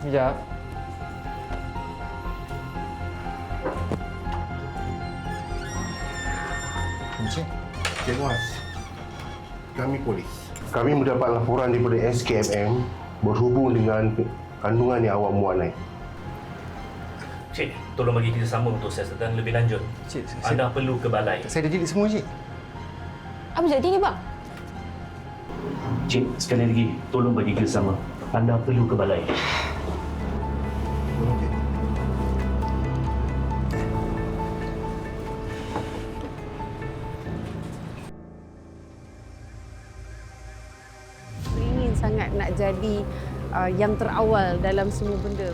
Ya, sekejap. Encik, Cik Muaz. Kami polis. Kami mendapat laporan daripada SKMM berhubung dengan kandungan yang awak muat naik. Cik, tolong bagi kita sama untuk siasatan lebih lanjut. Cik, saya, Anda perlu ke balai. saya dah jadi semua, Cik. Apa jadi ni bang? Cik, sekali lagi, tolong bagi kita sama. Anda perlu ke balai. Uh, yang terawal dalam semua benda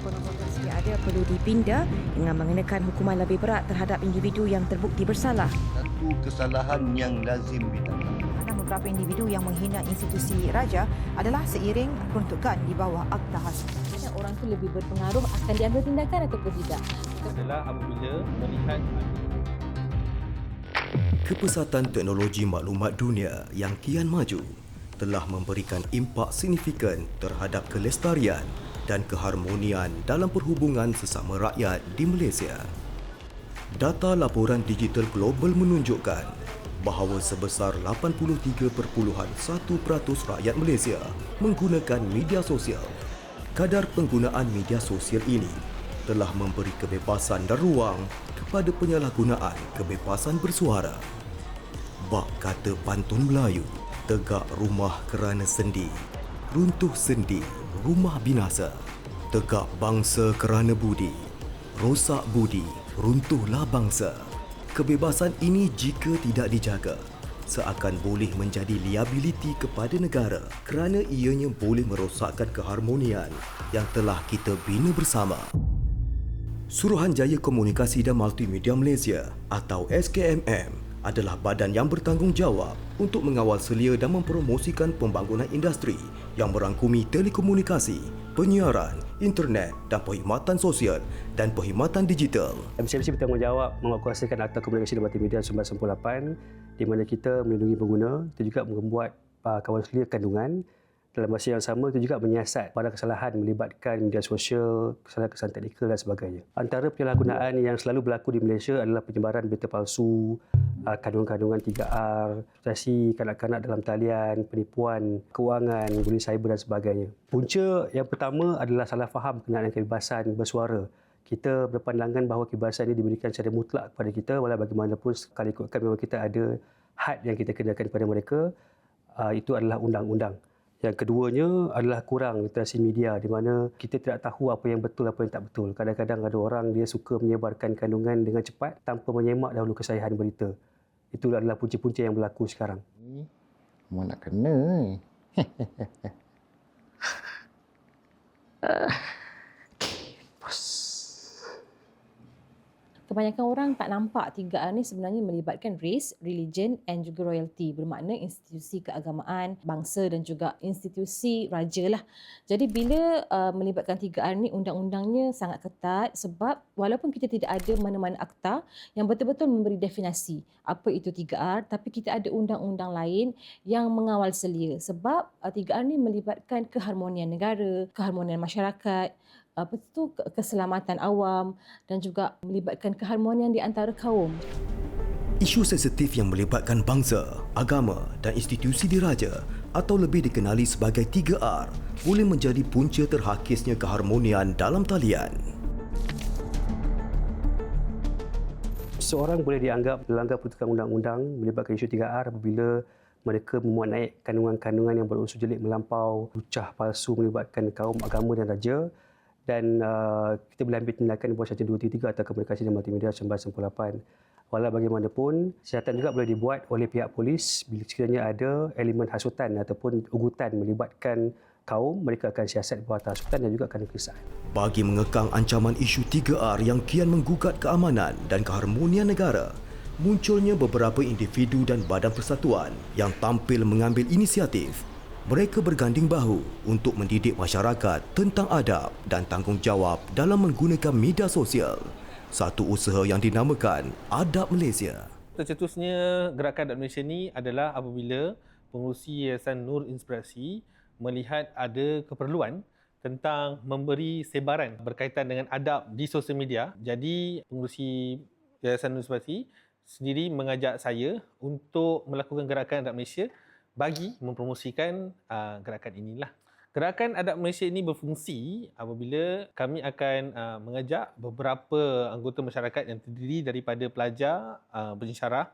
sikit ada perlu dipindah dengan mengenakan hukuman lebih berat terhadap individu yang terbukti bersalah. satu kesalahan yang lazim ditangkap. Beberapa individu yang menghina institusi raja adalah seiring peruntukan di bawah Akta. Macam orang tu lebih berpengaruh akan diambil tindakan ataupun tidak. adalah apabila melihat Kepesatan teknologi maklumat dunia yang kian maju telah memberikan impak signifikan terhadap kelestarian dan keharmonian dalam perhubungan sesama rakyat di Malaysia. Data laporan digital global menunjukkan bahawa sebesar 83.1% rakyat Malaysia menggunakan media sosial. Kadar penggunaan media sosial ini telah memberi kebebasan dan ruang kepada penyalahgunaan kebebasan bersuara. Bak kata pantun Melayu, tegak rumah kerana sendi, runtuh sendi, rumah binasa. Tegak bangsa kerana budi, rosak budi, runtuhlah bangsa. Kebebasan ini jika tidak dijaga, seakan boleh menjadi liabiliti kepada negara kerana ianya boleh merosakkan keharmonian yang telah kita bina bersama. Suruhanjaya Komunikasi dan Multimedia Malaysia atau SKMM adalah badan yang bertanggungjawab untuk mengawal selia dan mempromosikan pembangunan industri yang merangkumi telekomunikasi, penyiaran, internet dan perkhidmatan sosial dan perkhidmatan digital. MCMC bertanggungjawab menguatkuasakan Akta Komunikasi dan Multimedia 1998 di mana kita melindungi pengguna, kita juga membuat uh, kawan selia kandungan dalam masa yang sama itu juga menyiasat pada kesalahan melibatkan media sosial, kesalahan-kesalahan teknikal dan sebagainya. Antara penyalahgunaan yang selalu berlaku di Malaysia adalah penyebaran berita palsu, uh, kandungan-kandungan 3R, eksploitasi kanak-kanak dalam talian, penipuan kewangan, bullying cyber dan sebagainya. Punca yang pertama adalah salah faham berkenaan kebebasan bersuara. Kita berpandangan bahawa kebebasan ini diberikan secara mutlak kepada kita walau bagaimanapun sekali ikutkan memang kita ada had yang kita kenakan kepada mereka, uh, itu adalah undang-undang. Yang keduanya adalah kurang literasi media di mana kita tidak tahu apa yang betul apa yang tak betul. Kadang-kadang ada orang dia suka menyebarkan kandungan dengan cepat tanpa menyemak dahulu kesahihan berita. Itu adalah punca-punca yang berlaku sekarang. Mau nak kena Kebanyakan orang tak nampak 3R ni sebenarnya melibatkan race, religion and juga royalty. Bermakna institusi keagamaan, bangsa dan juga institusi raja lah. Jadi bila uh, melibatkan 3R ni undang-undangnya sangat ketat sebab walaupun kita tidak ada mana-mana akta yang betul-betul memberi definasi apa itu 3R tapi kita ada undang-undang lain yang mengawal selia sebab uh, 3R ni melibatkan keharmonian negara, keharmonian masyarakat, apa tu keselamatan awam dan juga melibatkan keharmonian di antara kaum. Isu sensitif yang melibatkan bangsa, agama dan institusi diraja atau lebih dikenali sebagai 3R boleh menjadi punca terhakisnya keharmonian dalam talian. Seorang boleh dianggap melanggar peruntukan undang-undang melibatkan isu 3R apabila mereka memuat naik kandungan-kandungan yang berunsur jelik melampau, ucah palsu melibatkan kaum agama dan raja dan uh, kita boleh ambil tindakan di bawah Syarikat 233 atau Komunikasi dan Multimedia 1998. Walau bagaimanapun, siasatan juga boleh dibuat oleh pihak polis bila sekiranya ada elemen hasutan ataupun ugutan melibatkan kaum, mereka akan siasat bawah hasutan dan juga akan pemeriksaan. Bagi mengekang ancaman isu 3R yang kian menggugat keamanan dan keharmonian negara, munculnya beberapa individu dan badan persatuan yang tampil mengambil inisiatif mereka berganding bahu untuk mendidik masyarakat tentang adab dan tanggungjawab dalam menggunakan media sosial. Satu usaha yang dinamakan Adab Malaysia. tercetusnya gerakan Adab Malaysia ni adalah apabila pengurusi Yayasan Nur Inspirasi melihat ada keperluan tentang memberi sebaran berkaitan dengan adab di sosial media. Jadi pengurusi Yayasan Nusbati sendiri mengajak saya untuk melakukan gerakan adab Malaysia bagi mempromosikan uh, gerakan inilah. Gerakan adab Malaysia ini berfungsi apabila kami akan uh, mengajak beberapa anggota masyarakat yang terdiri daripada pelajar, uh, pensyarah,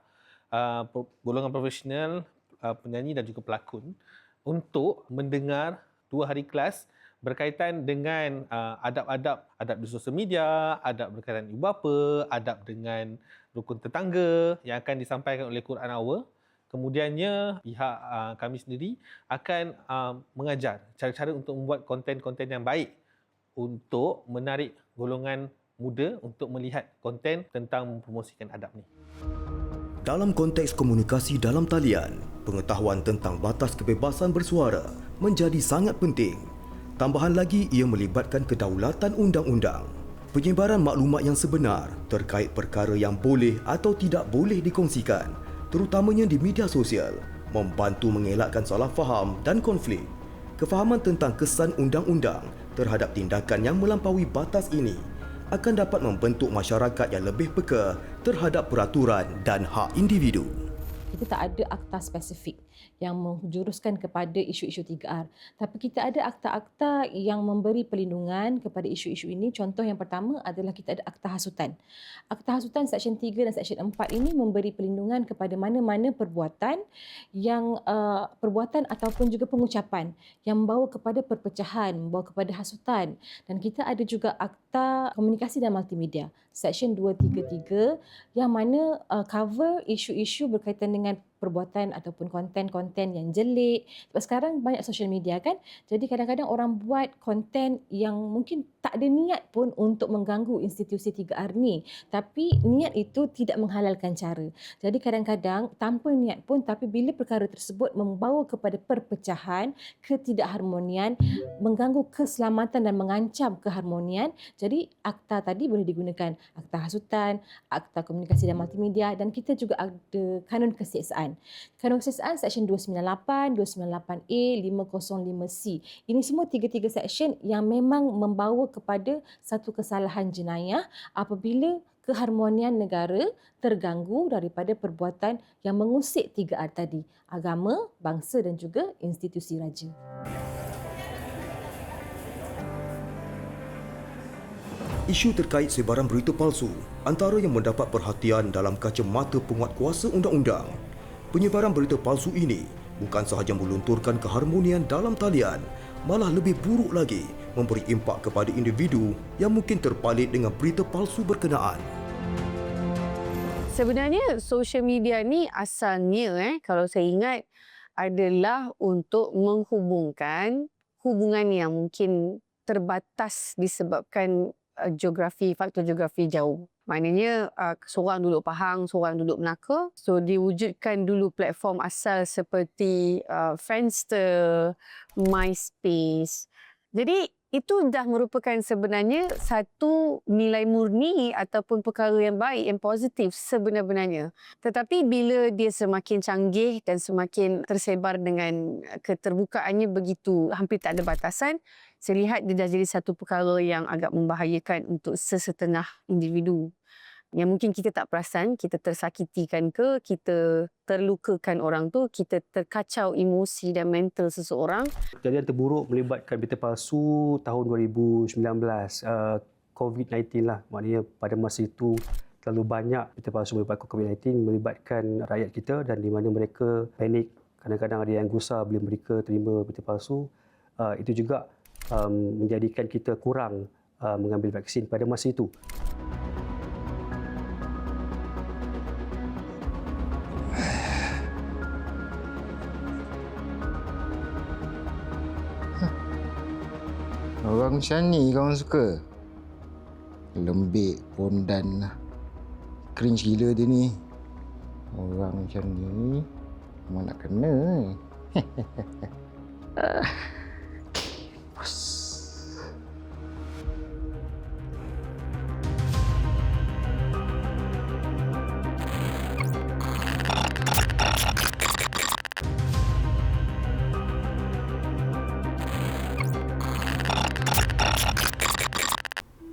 uh, golongan profesional, uh, penyanyi dan juga pelakon untuk mendengar dua hari kelas berkaitan dengan uh, adab-adab adab di sosial media, adab berkaitan ibu bapa, adab dengan rukun tetangga yang akan disampaikan oleh Quran Hour. Kemudiannya pihak uh, kami sendiri akan uh, mengajar cara-cara untuk membuat konten-konten yang baik untuk menarik golongan muda untuk melihat konten tentang mempromosikan adab ni. Dalam konteks komunikasi dalam talian, pengetahuan tentang batas kebebasan bersuara menjadi sangat penting. Tambahan lagi ia melibatkan kedaulatan undang-undang. Penyebaran maklumat yang sebenar terkait perkara yang boleh atau tidak boleh dikongsikan, terutamanya di media sosial, membantu mengelakkan salah faham dan konflik. Kefahaman tentang kesan undang-undang terhadap tindakan yang melampaui batas ini akan dapat membentuk masyarakat yang lebih peka terhadap peraturan dan hak individu. Kita tak ada akta spesifik yang menjuruskan kepada isu-isu 3R. Tapi kita ada akta-akta yang memberi perlindungan kepada isu-isu ini. Contoh yang pertama adalah kita ada akta hasutan. Akta hasutan Seksyen 3 dan Seksyen 4 ini memberi perlindungan kepada mana-mana perbuatan yang uh, perbuatan ataupun juga pengucapan yang membawa kepada perpecahan, membawa kepada hasutan. Dan kita ada juga akta komunikasi dan multimedia Seksyen 233 yang mana uh, cover isu-isu berkaitan dengan perbuatan ataupun konten-konten yang jelik. Sebab sekarang banyak social media kan. Jadi kadang-kadang orang buat konten yang mungkin tak ada niat pun untuk mengganggu institusi 3R ni. Tapi niat itu tidak menghalalkan cara. Jadi kadang-kadang tanpa niat pun tapi bila perkara tersebut membawa kepada perpecahan, ketidakharmonian, mengganggu keselamatan dan mengancam keharmonian, jadi akta tadi boleh digunakan. Akta hasutan, akta komunikasi dan multimedia dan kita juga ada kanun kesiasaan. Kanun kesiasaan Seksyen 298, 298A, 505C. Ini semua tiga-tiga seksyen yang memang membawa kepada satu kesalahan jenayah apabila keharmonian negara terganggu daripada perbuatan yang mengusik 3R tadi. Agama, bangsa dan juga institusi raja. Isu terkait sebaran berita palsu antara yang mendapat perhatian dalam kacamata penguat kuasa undang-undang. Penyebaran berita palsu ini bukan sahaja melunturkan keharmonian dalam talian, malah lebih buruk lagi memberi impak kepada individu yang mungkin terpalit dengan berita palsu berkenaan. Sebenarnya social media ni asalnya eh kalau saya ingat adalah untuk menghubungkan hubungan yang mungkin terbatas disebabkan uh, geografi faktor geografi jauh. Maknanya uh, seorang duduk Pahang, seorang duduk Melaka. So diwujudkan dulu platform asal seperti uh, Friendster, MySpace. Jadi itu dah merupakan sebenarnya satu nilai murni ataupun perkara yang baik, yang positif sebenar-benarnya. Tetapi bila dia semakin canggih dan semakin tersebar dengan keterbukaannya begitu hampir tak ada batasan, saya lihat dia dah jadi satu perkara yang agak membahayakan untuk sesetengah individu yang mungkin kita tak perasan, kita tersakitikan ke, kita terlukakan orang tu, kita terkacau emosi dan mental seseorang. Kejadian terburuk melibatkan berita palsu tahun 2019, uh, COVID-19 lah. Maknanya pada masa itu terlalu banyak berita palsu melibatkan COVID-19 melibatkan rakyat kita dan di mana mereka panik. Kadang-kadang ada yang gusar bila mereka terima berita palsu. Uh, itu juga um, menjadikan kita kurang uh, mengambil vaksin pada masa itu. Orang macam ni kau suka? Lembik, pondan lah. Cringe gila dia ni. Orang macam ni memang nak kena. Bos.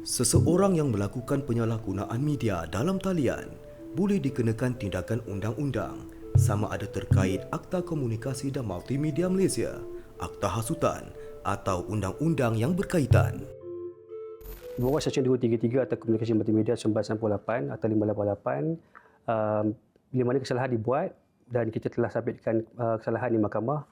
seseorang yang melakukan penyalahgunaan media dalam talian boleh dikenakan tindakan undang-undang sama ada terkait Akta Komunikasi dan Multimedia Malaysia, Akta Hasutan atau undang-undang yang berkaitan. Bawah Seksyen 233 atau Komunikasi Multimedia 998 atau 588, um, bila mana kesalahan dibuat dan kita telah sabitkan uh, kesalahan di mahkamah,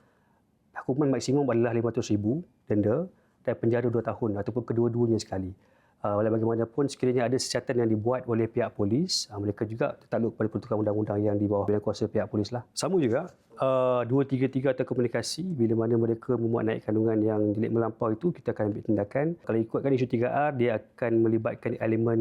hukuman maksimum adalah RM500,000 denda dan penjara 2 tahun ataupun kedua-duanya sekali. Uh, walau bagaimanapun sekiranya ada siasatan yang dibuat oleh pihak polis, uh, mereka juga tertakluk pada peruntukan undang-undang yang di bawah kuasa pihak polis lah. Sama juga, uh, 233 atau komunikasi, bila mana mereka memuat naik kandungan yang delik melampau itu, kita akan ambil tindakan. Kalau ikutkan isu 3R, dia akan melibatkan elemen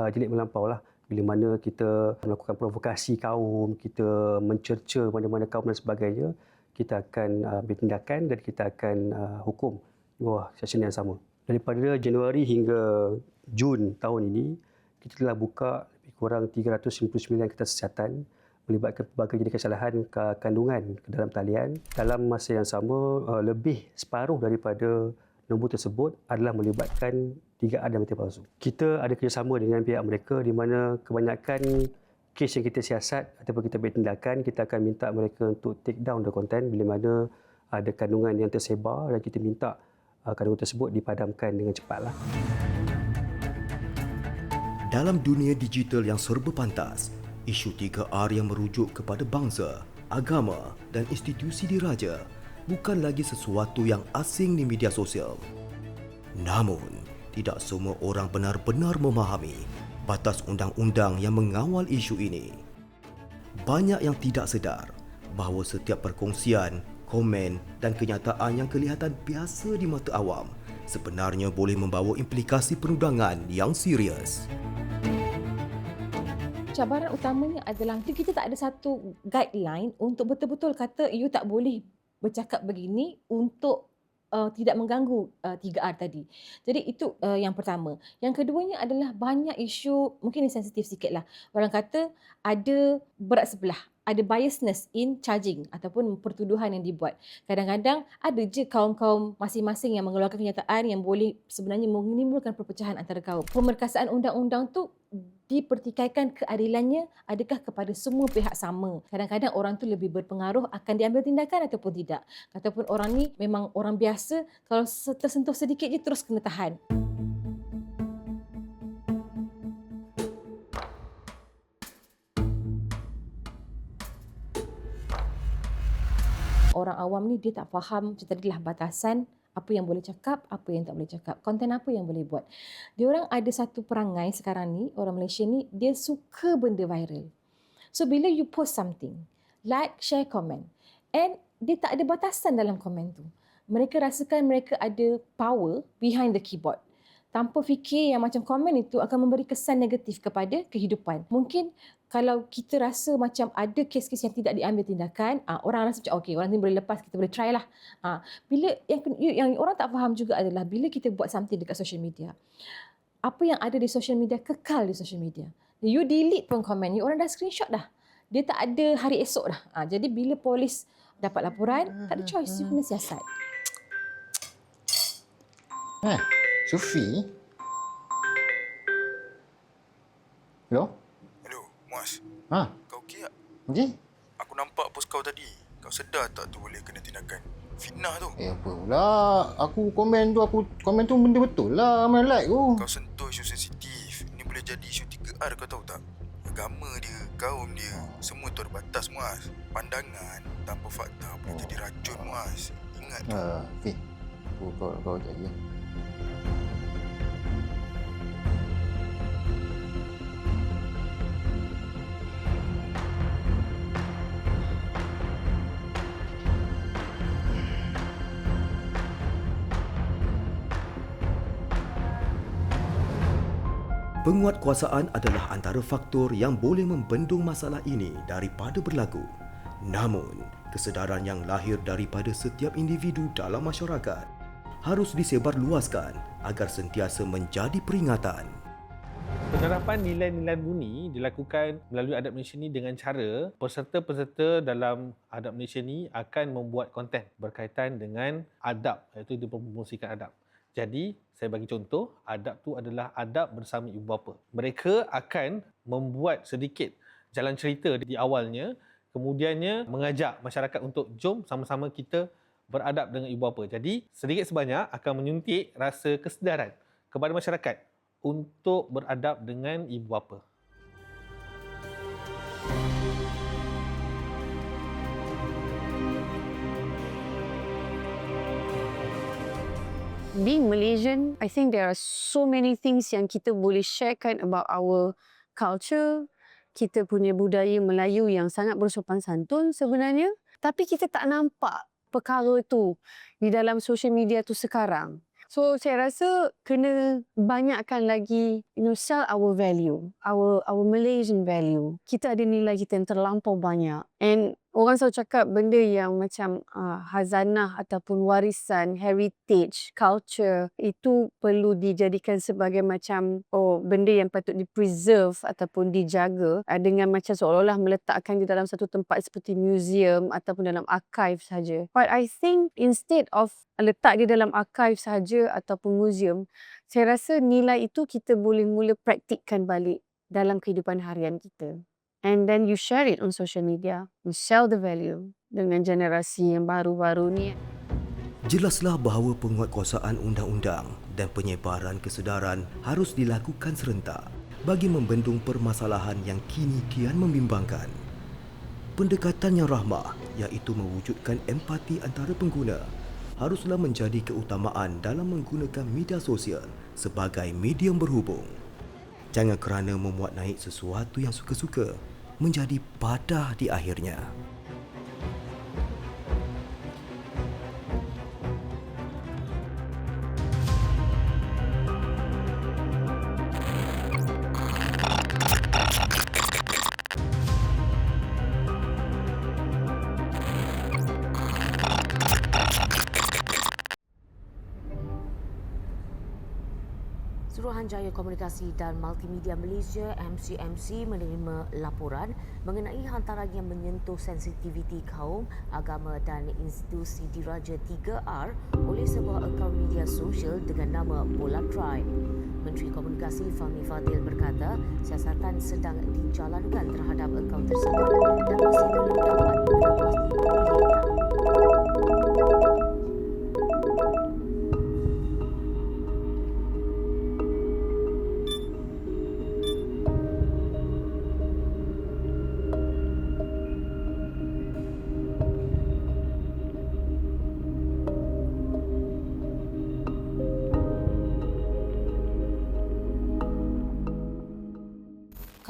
uh, delik melampau lah. Bila mana kita melakukan provokasi kaum, kita mencerca mana-mana kaum dan sebagainya, kita akan uh, ambil tindakan dan kita akan uh, hukum di bawah yang sama. Daripada Januari hingga Jun tahun ini, kita telah buka lebih kurang 399 kertas siasatan melibatkan pelbagai jenis kesalahan ke kandungan ke dalam talian. Dalam masa yang sama, uh, lebih separuh daripada nombor tersebut adalah melibatkan 3R dan palsu. Kita ada kerjasama dengan pihak mereka di mana kebanyakan kes yang kita siasat ataupun kita ambil tindakan, kita akan minta mereka untuk take down the content bila mana ada kandungan yang tersebar dan kita minta uh, kandungan tersebut dipadamkan dengan cepatlah. Dalam dunia digital yang serba pantas, isu 3R yang merujuk kepada bangsa, agama dan institusi diraja bukan lagi sesuatu yang asing di media sosial. Namun, tidak semua orang benar-benar memahami batas undang-undang yang mengawal isu ini. Banyak yang tidak sedar bahawa setiap perkongsian, komen dan kenyataan yang kelihatan biasa di mata awam sebenarnya boleh membawa implikasi perundangan yang serius. cabaran utamanya adalah kita tak ada satu guideline untuk betul-betul kata you tak boleh bercakap begini untuk uh, tidak mengganggu uh, 3R tadi. Jadi itu uh, yang pertama. Yang keduanya adalah banyak isu, mungkin ini sensitif sikit lah. Orang kata ada berat sebelah, ada biasness in charging ataupun pertuduhan yang dibuat. Kadang-kadang ada je kaum-kaum masing-masing yang mengeluarkan kenyataan yang boleh sebenarnya menimbulkan perpecahan antara kaum. Pemerkasaan undang-undang tu dipertikaikan keadilannya adakah kepada semua pihak sama. Kadang-kadang orang tu lebih berpengaruh akan diambil tindakan ataupun tidak. Ataupun orang ni memang orang biasa kalau tersentuh sedikit je terus kena tahan. Orang awam ni dia tak faham macam tadi lah batasan apa yang boleh cakap, apa yang tak boleh cakap, konten apa yang boleh buat. Dia orang ada satu perangai sekarang ni, orang Malaysia ni, dia suka benda viral. So bila you post something, like, share, comment, and dia tak ada batasan dalam komen tu. Mereka rasakan mereka ada power behind the keyboard. Tanpa fikir yang macam komen itu akan memberi kesan negatif kepada kehidupan. Mungkin kalau kita rasa macam ada kes-kes yang tidak diambil tindakan, uh, orang rasa macam okey, orang ni boleh lepas, kita boleh try lah. Uh, bila yang, yang orang tak faham juga adalah bila kita buat something dekat social media, apa yang ada di social media kekal di social media. You delete pun komen, you orang dah screenshot dah. Dia tak ada hari esok dah. Uh, jadi bila polis dapat laporan, tak ada choice, you kena siasat. Eh, Sufi? Hello? Ha, Kau okey tak? okey? Aku nampak post kau tadi. Kau sedar tak tu boleh kena tindakan? Fitnah tu. Eh, apa pula? Aku komen tu, aku komen tu benda betul lah. Ramai like tu. Kau sentuh isu sensitif. Ini boleh jadi isu 3R kau tahu tak? Agama dia, kaum dia, semua tu ada batas, Muaz. Pandangan tanpa fakta boleh jadi racun, Muaz. Ingat tu. Ha, Fi. Aku kau kau jadi. Penguatkuasaan adalah antara faktor yang boleh membendung masalah ini daripada berlaku. Namun, kesedaran yang lahir daripada setiap individu dalam masyarakat harus disebarluaskan agar sentiasa menjadi peringatan. Penerapan nilai-nilai buni dilakukan melalui adab Malaysia ni dengan cara peserta-peserta dalam adab Malaysia ni akan membuat konten berkaitan dengan adab iaitu dia promosikan adab. Jadi, saya bagi contoh, adab tu adalah adab bersama ibu bapa. Mereka akan membuat sedikit jalan cerita di awalnya, kemudiannya mengajak masyarakat untuk jom sama-sama kita beradab dengan ibu bapa. Jadi, sedikit sebanyak akan menyuntik rasa kesedaran kepada masyarakat untuk beradab dengan ibu bapa. Being Malaysian, I think there are so many things yang kita boleh sharekan about our culture, kita punya budaya Melayu yang sangat bersopan santun sebenarnya. Tapi kita tak nampak perkara tu di dalam social media tu sekarang. So saya rasa kena banyakkan lagi you know sell our value, our our Malaysian value. Kita ada nilai kita yang terlampau banyak. And orang selalu cakap benda yang macam uh, hazanah ataupun warisan, heritage, culture itu perlu dijadikan sebagai macam oh benda yang patut di-preserve ataupun dijaga uh, dengan macam seolah-olah meletakkan di dalam satu tempat seperti museum ataupun dalam archive saja. But I think instead of letak di dalam archive saja ataupun museum, saya rasa nilai itu kita boleh mula praktikkan balik dalam kehidupan harian kita and then you share it on social media. You sell the value dengan generasi yang baru-baru ni. Jelaslah bahawa penguatkuasaan undang-undang dan penyebaran kesedaran harus dilakukan serentak bagi membendung permasalahan yang kini kian membimbangkan. Pendekatan yang rahmah iaitu mewujudkan empati antara pengguna haruslah menjadi keutamaan dalam menggunakan media sosial sebagai medium berhubung. Jangan kerana memuat naik sesuatu yang suka-suka menjadi padah di akhirnya. Suruhanjaya Komunikasi dan Multimedia Malaysia MCMC menerima laporan mengenai hantaran yang menyentuh sensitiviti kaum, agama dan institusi diraja 3R oleh sebuah akaun media sosial dengan nama Bola Tribe. Menteri Komunikasi Fahmi Fadil berkata siasatan sedang dijalankan terhadap akaun tersebut dan masih belum dapat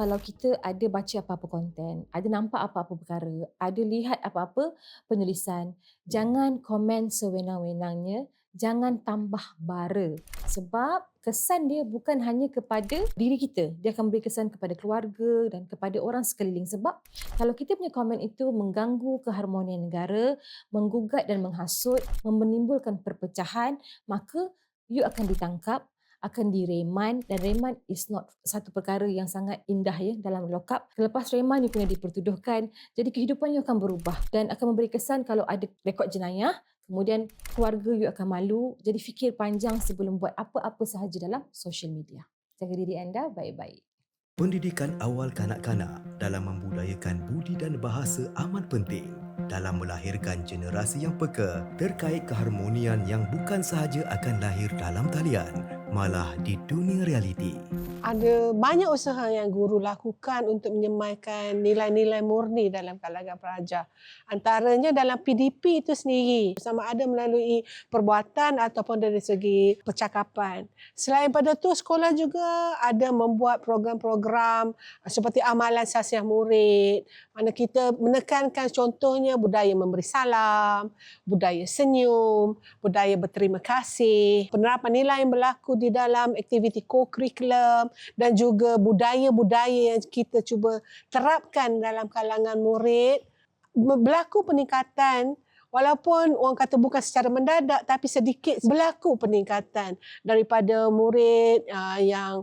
kalau kita ada baca apa-apa konten, ada nampak apa-apa perkara, ada lihat apa-apa penulisan, jangan komen sewenang-wenangnya, jangan tambah bara. Sebab kesan dia bukan hanya kepada diri kita, dia akan beri kesan kepada keluarga dan kepada orang sekeliling. Sebab kalau kita punya komen itu mengganggu keharmonian negara, menggugat dan menghasut, menimbulkan perpecahan, maka you akan ditangkap, akan direman dan reman is not satu perkara yang sangat indah ya dalam lokap. Selepas reman you kena dipertuduhkan. Jadi kehidupan you akan berubah dan akan memberi kesan kalau ada rekod jenayah kemudian keluarga you akan malu. Jadi fikir panjang sebelum buat apa-apa sahaja dalam social media. Jaga diri anda baik-baik. Pendidikan awal kanak-kanak dalam membudayakan budi dan bahasa amat penting dalam melahirkan generasi yang peka terkait keharmonian yang bukan sahaja akan lahir dalam talian malah di dunia realiti. Ada banyak usaha yang guru lakukan untuk menyemaikan nilai-nilai murni dalam kalangan pelajar. Antaranya dalam PDP itu sendiri, sama ada melalui perbuatan ataupun dari segi percakapan. Selain pada itu, sekolah juga ada membuat program-program seperti amalan sasiah murid, mana kita menekankan contohnya budaya memberi salam, budaya senyum, budaya berterima kasih, penerapan nilai yang berlaku di dalam aktiviti co-curriculum dan juga budaya-budaya yang kita cuba terapkan dalam kalangan murid. Berlaku peningkatan walaupun orang kata bukan secara mendadak tapi sedikit berlaku peningkatan daripada murid uh, yang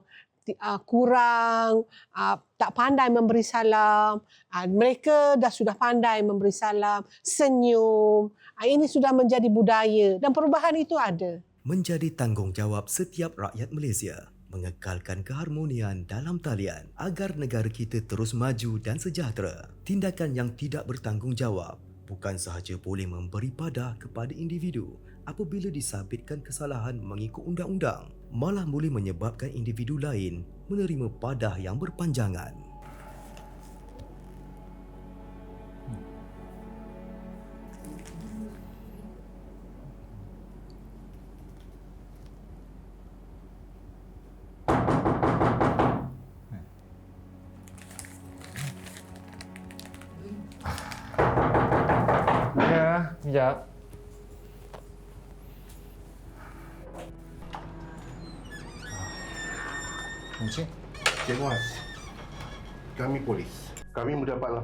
uh, kurang uh, tak pandai memberi salam uh, mereka dah sudah pandai memberi salam senyum uh, ini sudah menjadi budaya dan perubahan itu ada menjadi tanggungjawab setiap rakyat Malaysia mengekalkan keharmonian dalam talian agar negara kita terus maju dan sejahtera. Tindakan yang tidak bertanggungjawab bukan sahaja boleh memberi padah kepada individu apabila disabitkan kesalahan mengikut undang-undang, malah boleh menyebabkan individu lain menerima padah yang berpanjangan.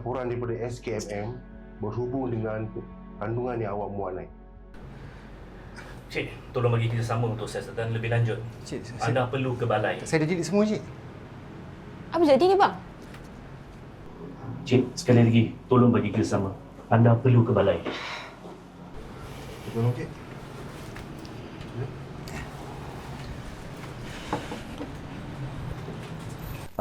Laporan daripada SKMM berhubung dengan kandungan yang awak muat naik. Cik, tolong bagi kerjasama untuk siasatan lebih lanjut. Cik, Anda perlu ke balai. Saya dah jadi semua, Cik. Apa jadi ni bang? Cik, sekali lagi, tolong bagi kerjasama. Anda perlu ke balai. Tolong, Cik.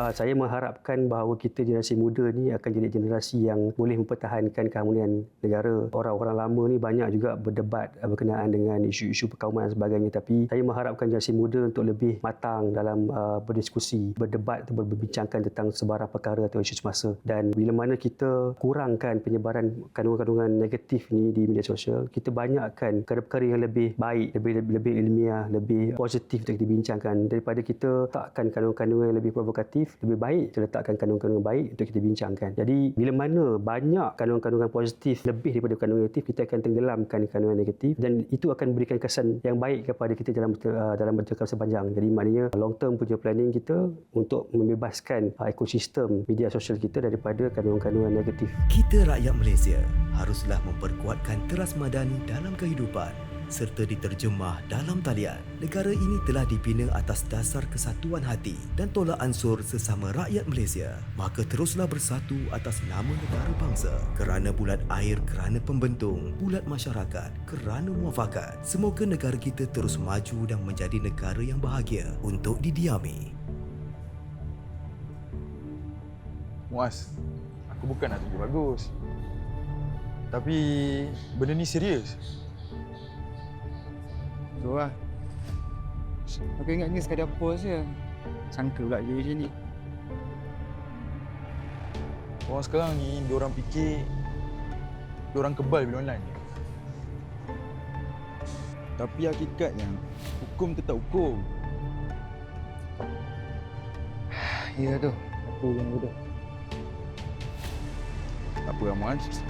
Uh, saya mengharapkan bahawa kita generasi muda ni akan jadi generasi yang boleh mempertahankan keharmonian negara. Orang-orang lama ni banyak juga berdebat uh, berkenaan dengan isu-isu perkauman dan sebagainya. Tapi saya mengharapkan generasi muda untuk lebih matang dalam uh, berdiskusi, berdebat atau berbincangkan tentang sebarang perkara atau isu semasa. Dan bila mana kita kurangkan penyebaran kandungan-kandungan negatif ni di media sosial, kita banyakkan perkara-perkara yang lebih baik, lebih, lebih ilmiah, lebih positif untuk dibincangkan. Daripada kita takkan kandungan-kandungan yang lebih provokatif lebih baik kita letakkan kandungan-kandungan baik untuk kita bincangkan. Jadi bila mana banyak kandungan-kandungan positif lebih daripada kandungan negatif, kita akan tenggelamkan kandungan negatif dan itu akan memberikan kesan yang baik kepada kita dalam uh, dalam jangka sepanjang. Jadi maknanya long term punya planning kita untuk membebaskan uh, ekosistem media sosial kita daripada kandungan-kandungan negatif. Kita rakyat Malaysia haruslah memperkuatkan teras madani dalam kehidupan serta diterjemah dalam talian. Negara ini telah dibina atas dasar kesatuan hati dan tolak ansur sesama rakyat Malaysia. Maka teruslah bersatu atas nama negara bangsa kerana bulat air kerana pembentung, bulat masyarakat kerana muafakat. Semoga negara kita terus maju dan menjadi negara yang bahagia untuk didiami. Muaz, aku bukan nak tunjuk bagus. Tapi benda ni serius. Tu lah. Aku ingat ni sekadar post je. Sangka pula jadi macam ni. Orang sekarang ni, diorang fikir diorang kebal bila online. Tapi hakikatnya, hukum tetap hukum. Ya tu. Aku yang bodoh. Tak apa, Muaz.